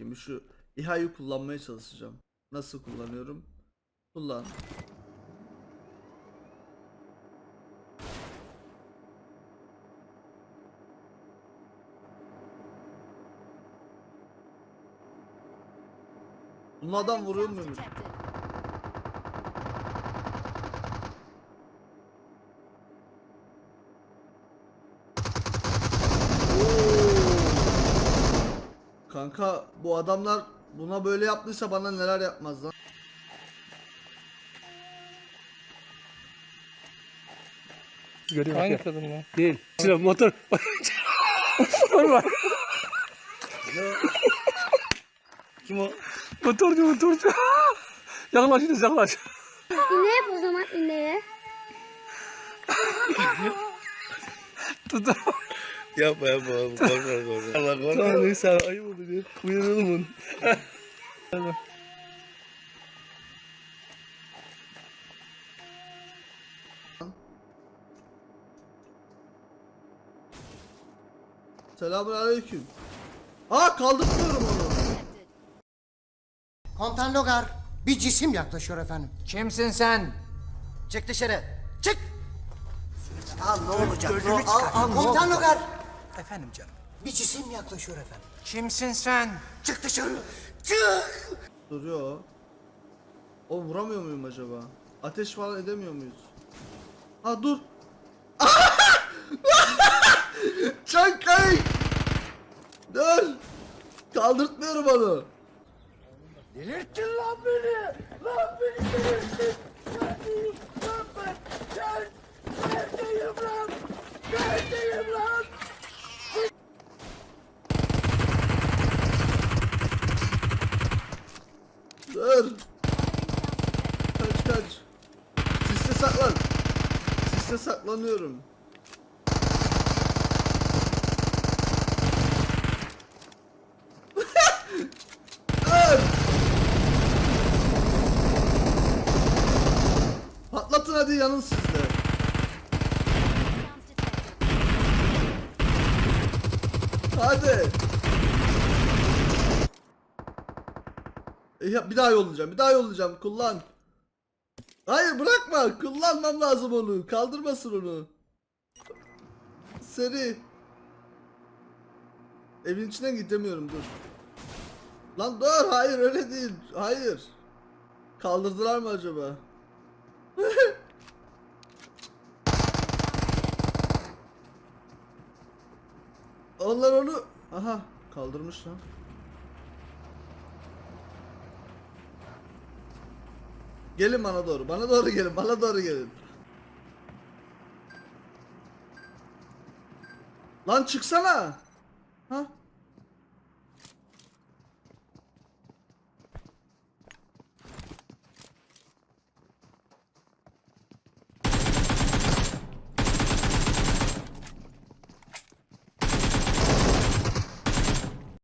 Bir Şu İHA'yı kullanmaya çalışacağım. Nasıl kullanıyorum? Kullan. Bunun adam vuruyor mu? Kanka bu adamlar buna böyle yaptıysa bana neler yapmaz lan. Görüyorum. Hangi Hangi? kadın lan? Değil. Şurada motor. motor var. Kim o? Motorcu motorcu. yaklaş Yunus yaklaş. İne yap o zaman ineğe. Tut. Yapma yapma abi. Korkma korkma. Allah korkma. Tamam neyse abi, ayıp oldu diye. Uyaralım onu. Selamun aleyküm. Aa kaldırmıyorum onu. Komutan Logar, bir cisim yaklaşıyor efendim. Kimsin sen? Çık dışarı, çık! Al ne olacak? al, al, Komutan Logar! Efendim canım. Bir cisim yaklaşıyor efendim. Kimsin sen? Çık dışarı, çık! Duruyor o. O vuramıyor muyum acaba? Ateş falan edemiyor muyuz? Ha dur. Çankay. Dur. Kaldırtmıyorum onu. Delirttin lan beni! Lan beni delirttin! Lan ben? Gel! Neredeyim lan? Neredeyim lan? Dur. Kaç. Siste saklan. Siste saklanıyorum. Patlatın hadi yanın sizde. Hadi. Ya, bir daha yollayacağım. Bir daha yollayacağım. Kullan. Hayır bırakma. Kullanmam lazım onu. Kaldırmasın onu. Seri. Evin içine gidemiyorum dur. Lan dur hayır öyle değil. Hayır. Kaldırdılar mı acaba? Onlar onu aha kaldırmış lan. Gelin bana doğru. Bana doğru gelin. Bana doğru gelin. Lan çıksana.